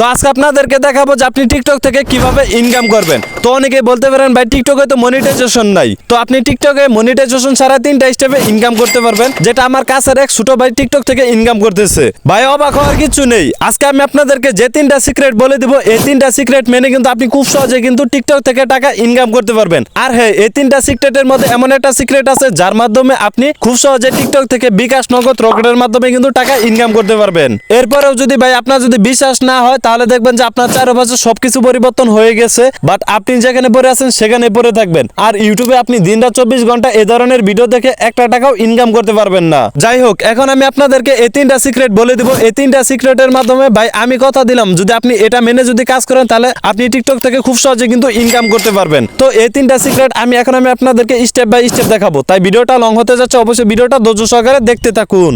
তো আজকে আপনাদেরকে দেখাবো যে আপনি টিকটক থেকে কীভাবে ইনকাম করবেন। তো অনেকে বলতে পারেন, ভাই টিকটকে তো মনিটাইজেশন নাই। তো আপনি টিকটকে মনিটাইজেশন ছাড়া তিনটা স্টেপে ইনকাম করতে পারবেন, যেটা আমার কাছের এক ছোট ভাই টিকটক থেকে ইনকাম করতেছে। ভাই, অবাক হওয়ার কিছু নেই। আজকে আমি আপনাদেরকে যে তিনটা সিক্রেট বলে দিব, এই তিনটা সিক্রেট মেনে কিন্তু আপনি খুব সহজে কিন্তু টিকটক থেকে টাকা ইনকাম করতে পারবেন। আর হ্যাঁ এই তিনটা সিক্রেটের মধ্যে এমন একটা সিক্রেট আছে, যার মাধ্যমে আপনি খুব সহজে টিকটক থেকে বিকাশ নগদ রকেটের মাধ্যমে কিন্তু টাকা ইনকাম করতে পারবেন। এরপরেও যদি ভাই, আপনার যদি বিশ্বাস না হয় তাহলে দেখবেন যে আপনার চারপাশে সবকিছু পরিবর্তন হয়ে গেছে বাট আপনি যেখানে পড়ে আছেন সেখানে পড়ে থাকবেন। আর ইউটিউবে আপনি দিনটা চব্বিশ ঘণ্টা এ ধরনের ভিডিও দেখে একটা টাকাও ইনকাম করতে পারবেন না। যাই হোক, এখন আমি আপনাদেরকে এই তিনটা সিক্রেট বলে দিব। এই তিনটা সিক্রেটের মাধ্যমে, ভাই, আমি কথা দিলাম, যদি আপনি এটা মেনে যদি কাজ করেন, তাহলে আপনি টিকটক থেকে খুব সহজে কিন্তু ইনকাম করতে পারবেন। তো এই তিনটা সিক্রেট আমি এখন আমি আপনাদেরকে স্টেপ বাই স্টেপ দেখাবো। তাই ভিডিওটা লং হতে যাচ্ছে, অবশ্যই ভিডিওটা ধৈর্য সহকারে দেখতে থাকুন।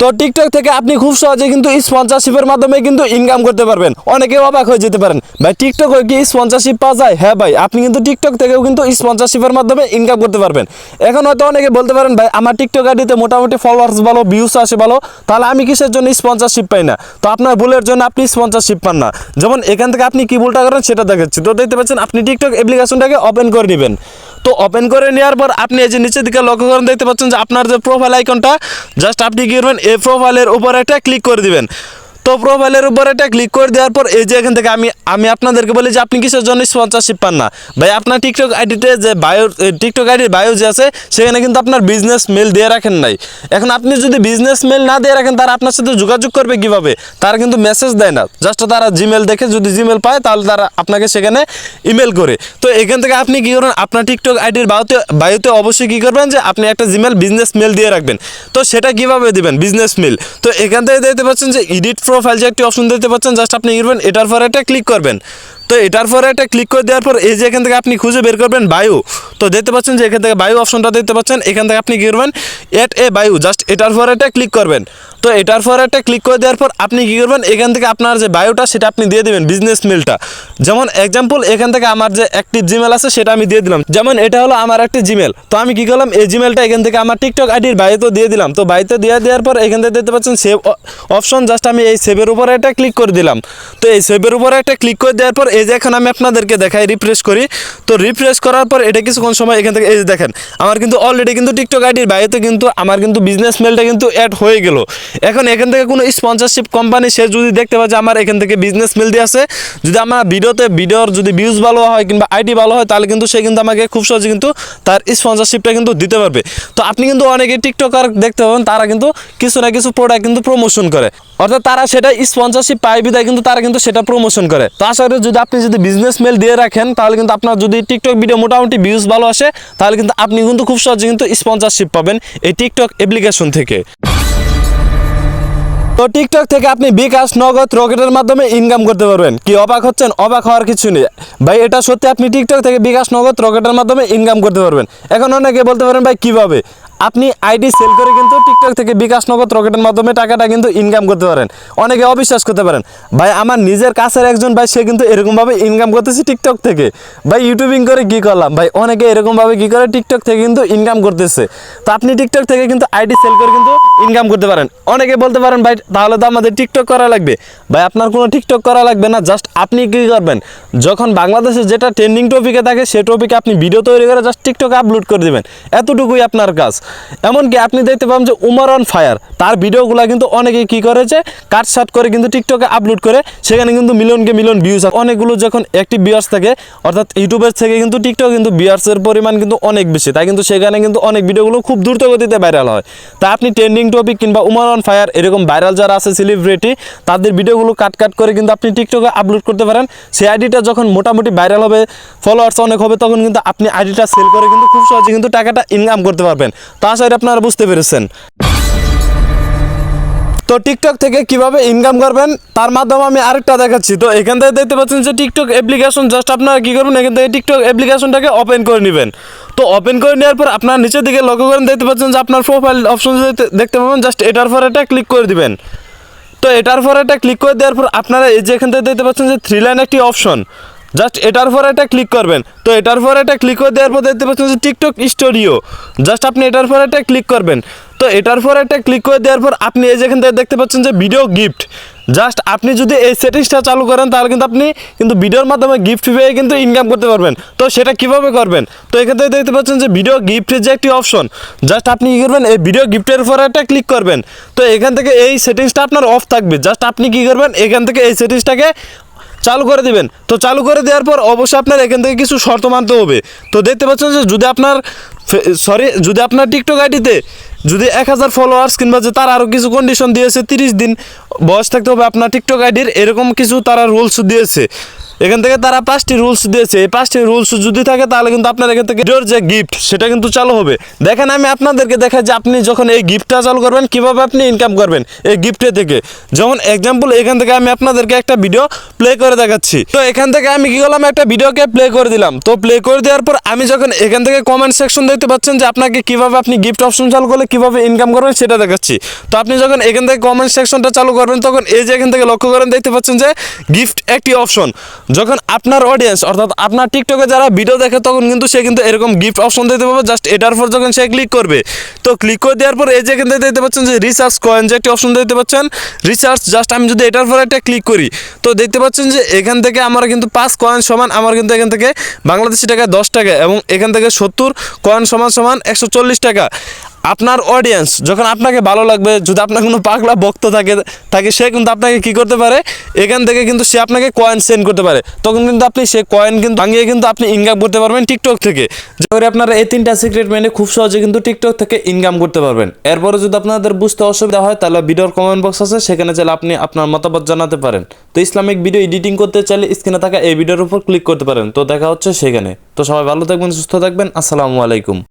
তো টিকটক থেকে আপনি খুব সহজে কিন্তু স্পন্সারশিপের মাধ্যমে কিন্তু ইনকাম করতে পারবেন। অনেকে অবাক হয়ে যেতে পারেন, ভাই টিকটক হয়ে কি স্পন্সরশিপ পাওয়া যায়? হ্যাঁ ভাই, আপনি কিন্তু টিকটক থেকেও কিন্তু স্পন্সরশিপের মাধ্যমে ইনকাম করতে পারবেন। এখন হয়তো অনেকে বলতে পারেন, ভাই, আমার টিকটক আইডিতে মোটামুটি ফলোয়ার্স ভালো ভিউস আসে ভালো, তাহলে আমি কিসের জন্য স্পন্সরশিপ পাই না? তো আপনার ভুলের জন্য আপনি স্পন্সরশিপ পান না। যেমন এখান থেকে আপনি কি ভুলটা করেন সেটা দেখাচ্ছি। তো দেখতে পাচ্ছেন, আপনি টিকটক অ্যাপ্লিকেশনটাকে ওপেন করে নেবেন। তো ওপেন করে নেওয়ার পর আপনি এই যে নিচের দিকে লক্ষ্য করেন, দেখতে পাচ্ছেন যে আপনার যে প্রোফাইল আইকনটা জাস্ট আপনি কি করবেন এই প্রোফাইলের উপর একটা ক্লিক করে দিবেন। তো প্রোফাইলের উপর এটা ক্লিক করে দেওয়ার পর এই যে এখান থেকে আমি আমি আপনাদেরকে বলি যে আপনি কিসের জন্য স্পন্সরশিপ পান না। ভাই, আপনার টিকটক আইডিতে যে বায়ো টিকটক আইডির বায়ো যে আছে, সেখানে কিন্তু আপনার বিজনেস মেল দিয়ে রাখেন নাই। এখন আপনি যদি বিজনেস মেল না দিয়ে রাখেন, তারা আপনার সাথে যোগাযোগ করবে কীভাবে? তারা কিন্তু মেসেজ দেয় না। জাস্ট তারা জিমেল দেখে যদি জিমেল পায়, তাহলে তারা আপনাকে সেখানে ইমেল করে। তো এখান থেকে আপনি কি করবেন? আপনার টিকটক আইডির বায়ুতে বায়ুতে অবশ্যই কী করবেন যে আপনি একটা জিমেল বিজনেস মেল দিয়ে রাখবেন। তো সেটা কীভাবে দিবেন? বিজনেস মেল তো এখান থেকে দেখতে পাচ্ছেন যে এডিট প্রোফাইল যে একটি অপশন দেখতে পাচ্ছেন জাস্ট আপনি ইরবেন এটার পরে এটা ক্লিক করবেন। তো এটার পরে একটা ক্লিক করে দেওয়ার পর এই যে এখান থেকে আপনি খুঁজে বের করবেন বায়ু। তো দেখতে পাচ্ছেন যে এখান থেকে বায়ু অপশনটা দেখতে পাচ্ছেন, এখান থেকে আপনি কী করবেন এট এ বায়ু জাস্ট এটার পরে একটা ক্লিক করবেন। তো এটার পরে একটা ক্লিক করে দেওয়ার পর আপনি কী করবেন, এখান থেকে আপনার যে বায়োটা সেটা আপনি দিয়ে দিবেন বিজনেস মেলটা যেমন এক্সাম্পল এখান থেকে আমার যে অ্যাক্টিভ জিমেল আছে সেটা আমি দিয়ে দিলাম। যেমন এটা হলো আমার একটি জিমেল তো আমি কী করলাম, এই জিমেলটা এখান থেকে আমার টিকটক আইডির বায়ুতে দিয়ে দিলাম। তো বায়ুতে দিয়ে দেওয়ার পর এখান থেকে দেখতে পাচ্ছেন সেভ অপশন জাস্ট আমি এই সেভের উপরে একটা ক্লিক করে দিলাম। তো এই সেভের উপরে একটা ক্লিক করে দেওয়ার পর এই যে এখন আমি আপনাদেরকে দেখাই রিফ্রেশ করি। তো রিফ্রেশ করার পর এটা কিছুক্ষণ সময় এখান থেকে, এই যে দেখেন, আমার কিন্তু অলরেডি কিন্তু টিকটক আইডির বায়ুতে কিন্তু আমার কিন্তু বিজনেস মেলটা কিন্তু অ্যাড হয়ে গেল। এখন এখান থেকে কোনো স্পন্সরশিপ কোম্পানি সে যদি দেখতে পাচ্ছে আমার এখান থেকে বিজনেস মেল দিয়ে আছে যদি আমার ভিডিওতে, ভিডিওর যদি ভিউজ ভালো হয় কিংবা আইডি ভালো হয়, তাহলে কিন্তু সে কিন্তু আমাকে খুব সহজে কিন্তু তার স্পন্সরশিপটা কিন্তু দিতে পারবে। তো আপনি কিন্তু অনেকে টিকটকার দেখতে পাবেন, তারা কিন্তু কিছু না কিছু প্রোডাক্ট কিন্তু প্রমোশন করে। অর্থাৎ তারা সেটা স্পন্সরশিপ পায় বিদায় কিন্তু তারা কিন্তু সেটা প্রমোশন করে। তো আশা করি যদি আপনি যদি বিজনেস মেল দিয়ে রাখেন, তাহলে কিন্তু আপনার যদি টিকটক ভিডিও মোটামুটি ভিউজ ভালো আসে, তাহলে কিন্তু আপনি কিন্তু খুব সহজে কিন্তু স্পন্সরশিপ পাবেন এই টিকটক অ্যাপ্লিকেশন থেকে। তো টিকটক থেকে আপনি বিকাশ, নগদ, রকেটের মাধ্যমে ইনকাম করতে পারবেন। কি অবাক হচ্ছেন? অবাক হওয়ার কিছু নেই। ভাই, এটা সত্যি আপনি টিকটক থেকে বিকাশ, নগদ, রকেটের মাধ্যমে ইনকাম করতে পারবেন। এখন অনেকে বলতে পারেন, ভাই, কীভাবে? আপনি আইডি সেল করে কিন্তু টিকটক থেকে বিকাশ নগদ রকেটের মাধ্যমে টাকাটা কিন্তু ইনকাম করতে পারেন। অনেকে অবিশ্বাস করতে পারেন। ভাই, আমার নিজের কাছের একজন ভাই, সে কিন্তু এরকমভাবে ইনকাম করতেছে টিকটক থেকে। ভাই ইউটিউবিং করে কি করলাম? ভাই, অনেকে এরকমভাবে কি করে টিকটক থেকে কিন্তু ইনকাম করতেছে। তো আপনি টিকটক থেকে কিন্তু আইডি সেল করে কিন্তু ইনকাম করতে পারেন। অনেকে বলতে পারেন, ভাই, তাহলে তো আমাদের টিকটক করা লাগবে। ভাই, আপনার কোনো টিকটক করা লাগবে না, জাস্ট আপনি কি করবেন? যখন বাংলাদেশে যেটা ট্রেন্ডিং টপিকে থাকে, সে টপিকে আপনি ভিডিও তৈরি করে জাস্ট টিকটকে আপলোড করে দেবেন। এতটুকুই আপনার কাজ। এমনকি আপনি দেখতে পাবেন যে উমার অন ফায়ার, তার ভিডিওগুলো কিন্তু অনেকে কি করেছে কাট শাট করে কিন্তু টিকটকে আপলোড করে, সেখানে কিন্তু মিলিয়নকে মিলিয়ন ভিউজ অনেকগুলো যখন অ্যাক্টিভ ভিউয়ার্স থাকে, অর্থাৎ ইউটিউবের থেকে কিন্তু টিকটক কিন্তু ভিউয়ার্সের পরিমাণ কিন্তু অনেক বেশি, তাই কিন্তু সেখানে কিন্তু অনেক ভিডিওগুলো খুব দ্রুত গতিতে ভাইরাল হয়। তা আপনি ট্রেন্ডিং টপিক কিংবা উমার অন ফায়ার এরকম ভাইরাল যারা আছে সেলিব্রিটি তাদের ভিডিওগুলো কাট কাট করে কিন্তু আপনি টিকটকে আপলোড করতে পারেন। সেই আইডিটা যখন মোটামুটি ভাইরাল হবে ফলোয়ার্স অনেক হবে, তখন কিন্তু আপনি আইডিটা সেল করে কিন্তু খুব সহজে কিন্তু টাকাটা ইনকাম করতে পারবেন। তা আপনারা বুঝতে পেরেছেন। তো টিকটক থেকে কীভাবে ইনকাম করবেন, তার মাধ্যমে আমি আরেকটা দেখাচ্ছি। তো এখান থেকে দেখতে পাচ্ছেন যে টিকটক অ্যাপ্লিকেশন জাস্ট আপনারা কী করবেন, এখান থেকে টিকটক অ্যাপ্লিকেশনটাকে ওপেন করে নেবেন। তো ওপেন করে নেওয়ার পর আপনার নিচের দিকে লক্ষ্য করেন, দেখতে পাচ্ছেন যে আপনার প্রোফাইল অপশন দেখতে পাবেন জাস্ট এটার পর এটা ক্লিক করে দিবেন। তো এটার পর এটা ক্লিক করে দেওয়ার পর আপনারা এই যে এখান থেকে দেখতে পাচ্ছেন যে থ্রি লাইন একটি অপশন জাস্ট এটার পর এটা ক্লিক করবেন। তো এটার পর এটা ক্লিক করে দেওয়ার পর দেখতে পাচ্ছেন যে টিকটক স্টুডিও জাস্ট আপনি এটার পর এটা ক্লিক করবেন। তো এটার পর একটা ক্লিক করে দেওয়ার পর আপনি এই যেখান থেকে দেখতে পাচ্ছেন যে ভিডিও গিফট জাস্ট আপনি যদি এই সেটিংসটা চালু করেন, তাহলে কিন্তু আপনি কিন্তু ভিডিওর মাধ্যমে গিফট পেয়ে কিন্তু ইনকাম করতে পারবেন। তো সেটা কীভাবে করবেন? তো এখান থেকে দেখতে পাচ্ছেন যে ভিডিও গিফটের যে একটি অপশন জাস্ট আপনি কী করবেন? এই ভিডিও গিফটের উপর একটা ক্লিক করবেন। তো এখান থেকে এই সেটিংসটা আপনার অফ থাকবে। জাস্ট আপনি কী করবেন? এখান থেকে এই সেটিংসটাকে চালু করে দিবেন। তো চালু করে দেওয়ার পর অবশ্যই আপনার এখান থেকে কিছু শর্ত মানতে হবে। তো দেখতে পাচ্ছেন যে যদি আপনার সরি যদি আপনার টিকটক আইডিতে যদি এক হাজার ফলোয়ার্স কিংবা যে তার আরও কিছু কন্ডিশন দিয়েছে, তিরিশ দিন বয়স থাকতে হবে, আপনার টিকটক আইডির এরকম কিছু তারা রুলস দিয়েছে। এখান থেকে তারা পাঁচটি রুলস দিয়েছে। এই পাঁচটি রুলস যদি থাকে, তাহলে কিন্তু আপনার এখান থেকে ভিডিওর যে গিফট সেটা কিন্তু চালু হবে। দেখেন, আমি আপনাদেরকে দেখাই যে আপনি যখন এই গিফটটা চালু করবেন, কীভাবে আপনি ইনকাম করবেন এই গিফটে থেকে। যেমন এক্সাম্পল এখান থেকে আমি আপনাদেরকে একটা ভিডিও প্লে করে দেখাচ্ছি। তো এখান থেকে আমি কি করলাম, একটা ভিডিওকে প্লে করে দিলাম। তো প্লে করে দেওয়ার পর আমি যখন এখান থেকে কমেন্ট সেকশন দেখতে পাচ্ছেন যে আপনাকে কীভাবে আপনি গিফট অপশন চালু করলে কীভাবে ইনকাম করবেন, সেটা দেখাচ্ছি। তো আপনি যখন এখান থেকে কমেন্ট সেকশনটা চালু করবেন, তখন এই যে এখান থেকে লক্ষ্য করেন, দেখতে পাচ্ছেন যে গিফট একটি অপশন যখন আপনার অডিয়েন্স অর্থাৎ আপনার টিকটকে যারা ভিডিও দেখে, তখন কিন্তু সে কিন্তু এরকম গিফট অপশন দিতে পারবে। জাস্ট এটার পর যখন সে ক্লিক করবে, তো ক্লিক করে দেওয়ার পর এই যে থেকে দেখতে পাচ্ছেন যে রিসার্চ কয়েন যে একটি অপশন দেখতে পাচ্ছেন রিসার্চ জাস্ট আমি যদি এটার পর একটা ক্লিক করি, তো দেখতে পাচ্ছেন যে এখান থেকে আমার কিন্তু পাঁচ কয়েন সমান, আমার কিন্তু এখান থেকে বাংলাদেশি টাকায় দশ টাকা এবং এখান থেকে সত্তর কয়েন সমান সমান একশো চল্লিশ টাকা। আপনার অডিয়েন্স যখন আপনাকে ভালো লাগবে, যদি আপনার কোনো পাগলা ভক্ত থাকে থাকে, সে কিন্তু আপনাকে কি করতে পারে? এখান থেকে কিন্তু সে আপনাকে কয়েন সেন্ড করতে পারে। তখন কিন্তু আপনি সে কয়েন কিন্তু ভাঙিয়ে কিন্তু আপনি ইনকাম করতে পারবেন টিকটক থেকে। করে আপনারা এই তিনটা সিক্রেট মেনে খুব সহজে কিন্তু টিকটক থেকে ইনকাম করতে পারবেন। এরপরে যদি আপনাদের বুঝতে অসুবিধা হয়, তাহলে ভিডিওর কমেন্ট বক্স আছে, সেখানে চাইলে আপনি আপনার মতামত জানাতে পারেন। তো ইসলামিক ভিডিও এডিটিং করতে চাইলে স্ক্রিনে থাকা এই ভিডিওর উপর ক্লিক করতে পারেন। তো দেখা হচ্ছে সেখানে। তো সবাই ভালো থাকবেন, সুস্থ থাকবেন। আসসালামু আলাইকুম।